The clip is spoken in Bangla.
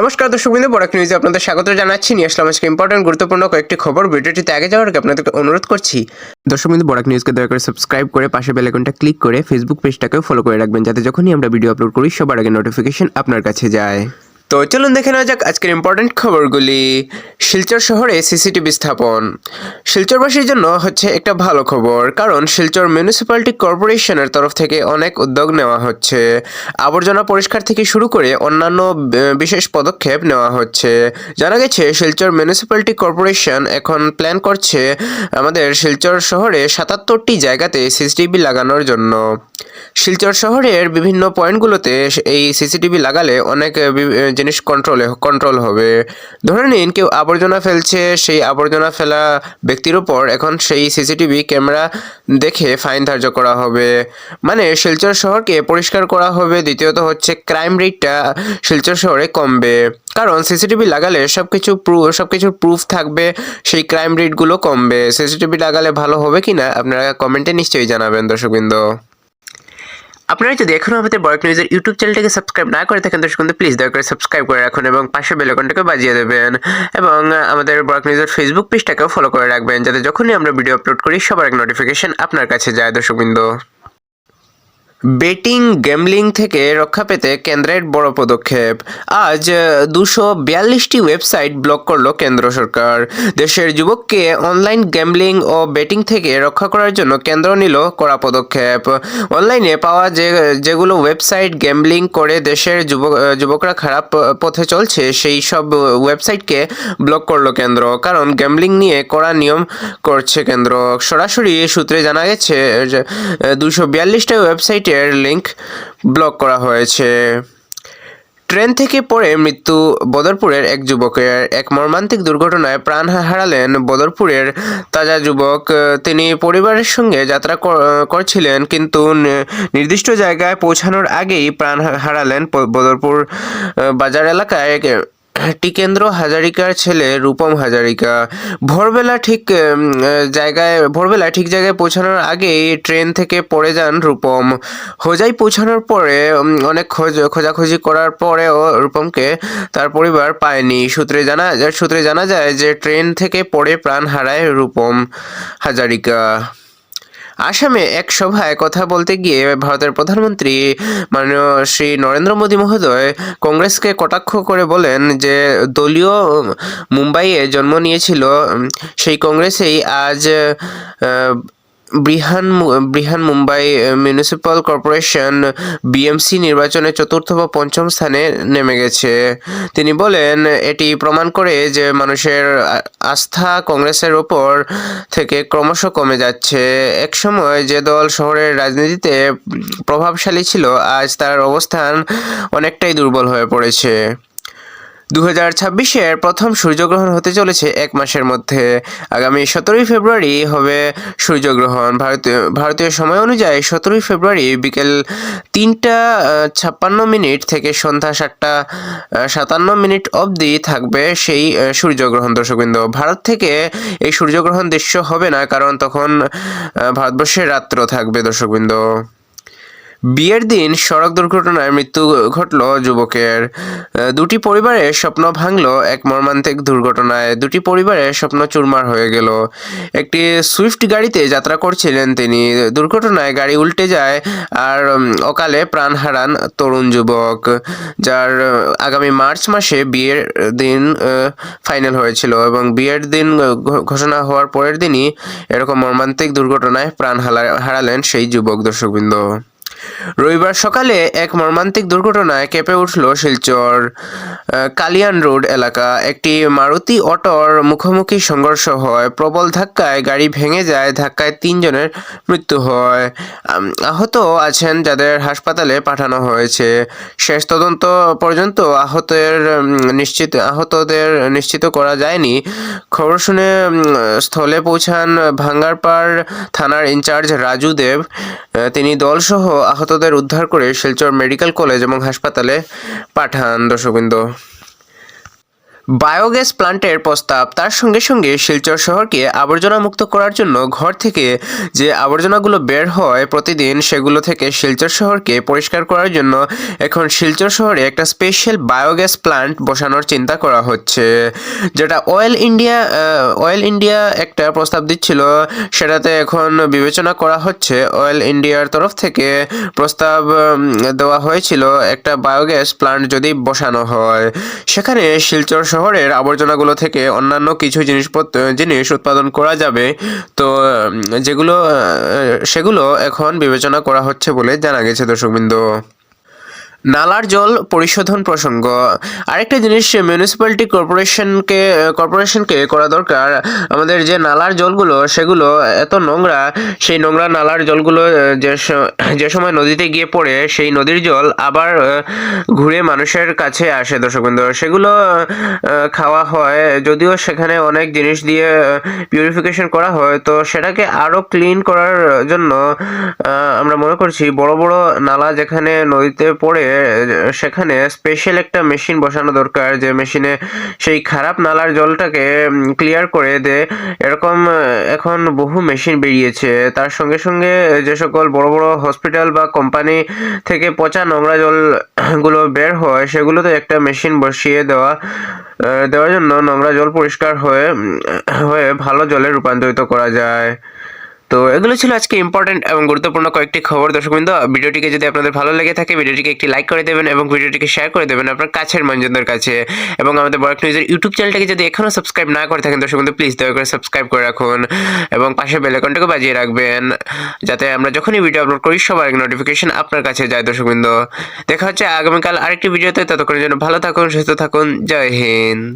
নমস্কার, দর্শক বিন্দু বড় নিউজে আপনাদের স্বাগত জানাচ্ছি। নিয়ে আসলাম আজকে ইম্পর্টেন্ট গুরুত্বপূর্ণ কয়েকটি খবর। ভিডিওটিতে আগে যাওয়ার আগে আপনাদেরকে অনুরোধ করছি, দর্শক বিন্দু বড় নিউজকে দয়া করে সাবস্ক্রাইব করে পাশে বেল আইকনটা ক্লিক করে ফেসবুক পেজটাকেও ফলো করে রাখবেন, যাতে যখনই আমরা ভিডিও আপলোড করি, সবার আগে নোটিফিকেশন আপনার কাছে যায়। তো চলুন দেখে নেওয়া যাক আজকের ইম্পর্টেন্ট খবরগুলি। শিলচর শহরে সিসিটিভি স্থাপন। শিলচরবাসীর জন্য হচ্ছে একটা ভালো খবর, কারণ শিলচর মিউনিসিপ্যালিটি কর্পোরেশনের তরফ থেকে অনেক উদ্যোগ নেওয়া হচ্ছে। আবর্জনা পরিষ্কার থেকে শুরু করে অন্যান্য বিশেষ পদক্ষেপ নেওয়া হচ্ছে। জানা গেছে, শিলচর মিউনিসিপ্যালিটি কর্পোরেশন এখন প্ল্যান করছে আমাদের শিলচর শহরে সাতাত্তরটি জায়গাতে সিসিটিভি লাগানোর জন্য। শিলচর শহরের বিভিন্ন পয়েন্টগুলোতে এই সিসিটিভি লাগালে অনেক জিনিস কন্ট্রোলে কন্ট্রোল হবে। ধরে নিন কেউ আবর্জনা ফেলছে, সেই আবর্জনা ফেলা ব্যক্তির উপর এখন সেই সিসিটিভি ক্যামেরা দেখে ফাইন ধার্য করা হবে। মানে শিলচর শহরকে পরিষ্কার করা হবে, দ্বিতীয়ত হচ্ছে ক্রাইম রেটটা শিলচর শহরে কমবে। কারণ সিসিটিভি লাগালে সব কিছু সব কিছুর প্রুফ থাকবে, সেই ক্রাইম রেটগুলো কমবে। সিসিটিভি লাগালে ভালো হবে কি না আপনারা কমেন্টে নিশ্চয়ই জানাবেন, দর্শকবৃন্দ। আপনারা যদি এখনও আমাদের বয়ক নিউজের ইউটিউব চ্যানেলটাকে সাবস্ক্রাইব না করে থাকেন, দর্শক প্লিজ দয়া করে সাবস্ক্রাইব করে রাখুন এবং পাশে বেলকনটাকে বাজিয়ে দেবেন। এবং আমাদের বয়ক নিউজের ফেসবুক পেজটাকেও ফলো করে রাখবেন, যাতে যখনই আমরা ভিডিও আপলোড করি, সবার এক নোটিফিকেশন আপনার কাছে যায় দর্শকবৃন্দ বেটিং গ্যামলিং থেকে রক্ষা পেতে কেন্দ্রের বড় পদক্ষেপ। আজ দুশো বিয়াল্লিশটি ওয়েবসাইট ব্লক করল কেন্দ্র সরকার। দেশের যুবককে অনলাইন গ্যামলিং ও বেটিং থেকে রক্ষা করার জন্য কেন্দ্র নিল কড়া পদক্ষেপ। অনলাইনে পাওয়া যে, যেগুলো ওয়েবসাইট গ্যামলিং করে দেশের যুবক যুবকরা খারাপ পথে চলছে, সেই সব ওয়েবসাইটকে ব্লক করল কেন্দ্র, কারণ গ্যামলিং নিয়ে কড়া নিয়ম করছে কেন্দ্র। সরাসরি সূত্রে জানা গেছে দুশো বিয়াল্লিশটা ওয়েবসাইটের লিংক ব্লক করা হয়েছে। ট্রেন থেকে পড়ে মৃত্যু বদরপুরের এক যুবকের। এক মর্মান্তিক দুর্ঘটনায় প্রাণ হারালেন বদরপুরের তাজা যুবক। তিনি পরিবারের সঙ্গে যাত্রা করছিলেন কিন্তু নির্দিষ্ট জায়গায় পৌঁছানোর আগেই প্রাণ হারালেন বদরপুর বাজার এলাকায়। টিকেন্দ্র হাজারিকার ছেলে রূপম হাজারিকা। ভোরবেলা ঠিক জায়গায়, ভোরবেলা ঠিক জায়গায় পৌঁছানোর আগেই ট্রেন থেকে পড়ে যান রূপম। হোজাই পৌঁছানোর পরে অনেক খোঁজ, খোঁজাখুঁজি করার পরেও রূপমকে তার পরিবার পায়নি। সূত্রে জানা সূত্রে জানা যায় যে ট্রেন থেকে পড়ে প্রাণ হারায় রূপম হাজারিকা। আসামে এক সভায় কথা বলতে গিয়ে ভারতের প্রধানমন্ত্রী মাননীয় শ্রী নরেন্দ্র মোদী মহোদয় কংগ্রেসকে কটাক্ষ করে বলেন যে দলীয় মুম্বাইয়ে জন্ম নিয়েছিল, সেই কংগ্রেসেই আজ Brihan Brihanmumbai municipal corporation BMC নির্বাচনে চতুর্থ বা পঞ্চম স্থানে নেমে গেছে। তিনি বলেন, এটি প্রমাণ করে যে মানুষের আস্থা কংগ্রেসের ওপর থেকে ক্রমশ কমে যাচ্ছে। একসময় যে দল শহরের রাজনীতিতে প্রভাবশালী ছিল, আজ তার অবস্থান অনেকটাই দুর্বল হয়ে পড়েছে। দু হাজার ছাব্বিশের প্রথম সূর্যগ্রহণ হতে চলেছে এক মাসের মধ্যে। আগামী সতেরোই ফেব্রুয়ারি হবে সূর্যগ্রহণ। ভারতীয় ভারতীয় সময় অনুযায়ী সতেরোই ফেব্রুয়ারি বিকেল তিনটা ছাপ্পান্ন মিনিট থেকে সন্ধ্যা সাতটা সাতান্ন মিনিট অবধি থাকবে সেই সূর্যগ্রহণ। দর্শকবৃন্দ, ভারত থেকে এই সূর্যগ্রহণ দৃশ্য হবে না, কারণ তখন ভারতবর্ষের রাত্র থাকবে। দর্শকবৃন্দ বিয়ের দিন সড়ক দুর্ঘটনায় মৃত্যু ঘটল যুবকের। দুটি পরিবারের স্বপ্ন ভাঙল এক মর্মান্তিক দুর্ঘটনায়। দুটি পরিবারের স্বপ্ন চুরমার হয়ে গেল। একটি সুইফট গাড়িতে যাত্রা করছিলেন তিনি। দুর্ঘটনায় গাড়ি উল্টে যায় আর অকালে প্রাণ হারান তরুণ যুবক, যার আগামী মার্চ মাসে বিয়ের দিন ফাইনাল হয়েছিল এবং বিয়ের দিন ঘোষণা হওয়ার পরের দিনই এরকম মর্মান্তিক দুর্ঘটনায় প্রাণ হারালেন সেই যুবক দর্শকবৃন্দ। রবিবার সকালে এক মর্মান্তিক দুর্ঘটনায় কেঁপে উঠল শিলচর কালিয়ান রোড এলাকা। একটি মারুতি অটোর মুখোমুখি সংঘর্ষ হয়। প্রবল ধাক্কায় গাড়ি ভেঙে যায়। ধাক্কায় তিনজনের মৃত্যু হয়। আহত আছেন যাদের হাসপাতালে পাঠানো হয়েছে। শেষ তদন্ত পর্যন্ত আহতের নিশ্চিত, আহতদের নিশ্চিত করা যায়নি। খবর শুনে স্থলে পৌঁছান ভাঙ্গারপাড় থানার ইনচার্জ রাজু দেব। তিনি দলসহ আহতদের উদ্ধার করে শিলচর মেডিকেল কলেজ এবং হাসপাতালে পাঠান দর্শকবৃন্দ। বায়োগ্যাস প্ল্যান্টের প্রস্তাব, তার সঙ্গে সঙ্গে শিলচর শহরকে আবর্জনা মুক্ত করার জন্য ঘর থেকে যে আবর্জনাগুলো বের হয় প্রতিদিন, সেগুলো থেকে শিলচর শহরকে পরিষ্কার করার জন্য এখন শিলচর শহরে একটা স্পেশাল বায়োগ্যাস প্ল্যান্ট বসানোর চিন্তা করা হচ্ছে। যেটা অয়েল ইন্ডিয়া অয়েল ইন্ডিয়া একটা প্রস্তাব দিচ্ছিল, সেটাতে এখন বিবেচনা করা হচ্ছে। অয়েল ইন্ডিয়ার তরফ থেকে প্রস্তাব দেওয়া হয়েছিল একটা বায়োগ্যাস প্ল্যান্ট যদি বসানো হয়। সেখানে শিলচর শহরের আবর্জনাগুলো থেকে অন্যান্য কিছু জিনিসপত্র, জিনিস উৎপাদন করা যাবে। তো যেগুলো সেগুলো এখন বিবেচনা করা হচ্ছে বলে জানা গেছে দর্শকবৃন্দ। নালার জল পরিশোধন প্রসঙ্গ। আরেকটা জিনিস মিউনিসিপ্যালিটি কর্পোরেশনকে কর্পোরেশনকে করা দরকার। আমাদের যে নালার জলগুলো, সেগুলো এত নোংরা, সেই নোংরা নালার জলগুলো যে যে সময় নদীতে গিয়ে পড়ে, সেই নদীর জল আবার ঘুরে মানুষের কাছে আসে দর্শকবৃন্দ। সেগুলো খাওয়া হয়। যদিও সেখানে অনেক জিনিস দিয়ে পিউরিফিকেশন করা হয়, তো সেটাকে আরও ক্লিন করার জন্য আমরা মনে করছি বড় বড় নালা যেখানে নদীতে পড়ে সেখানে স্পেশাল একটা মেশিন বসানো দরকার, যে মেশিনে সেই খারাপ নালার জলটাকে ক্লিয়ার করে দে। এরকম এখন বহু মেশিন বেরিয়েছে। তার সঙ্গে সঙ্গে যে সকল বড় বড় হসপিটাল বা কোম্পানি থেকে পচা নোংরা জলগুলো বের হয়, সেগুলোতে একটা মেশিন বসিয়ে দেওয়া দেওয়ার জন্য নোংরা জল পরিষ্কার হয়ে হয়ে ভালো জলে রূপান্তরিত করা যায়। তো এগুলো ছিল আজকে ইম্পর্টেন্ট এবং গুরুত্বপূর্ণ কয়েকটি খবর। দর্শকবৃন্দ ভিডিওটিকে যদি আপনাদের ভালো লেগে থাকে, ভিডিওটিকে একটি লাইক করে দেবেন এবং ভিডিওটিকে শেয়ার করে দেবেন আপনার কাছের মানুষজনদের কাছে। এবং আমাদের বড় নিউজের ইউটিউব চ্যানেলটাকে যদি এখনও সাবস্ক্রাইব না করে থাকেন দর্শকবৃন্দ প্লিজ দয়া করে সাবস্ক্রাইব করে রাখুন। এবং পাশে বেল আইকনটাকে বাজিয়ে রাখবেন, যাতে আমরা যখনই ভিডিও আপলোড করি, সবার নোটিফিকেশন আপনার কাছে যায় দর্শকবৃন্দ দেখা হচ্ছে আগামীকাল আরেকটি ভিডিওতে ততক্ষণের জন্য ভালো থাকুন, সুস্থ থাকুন, জয় হিন্দ।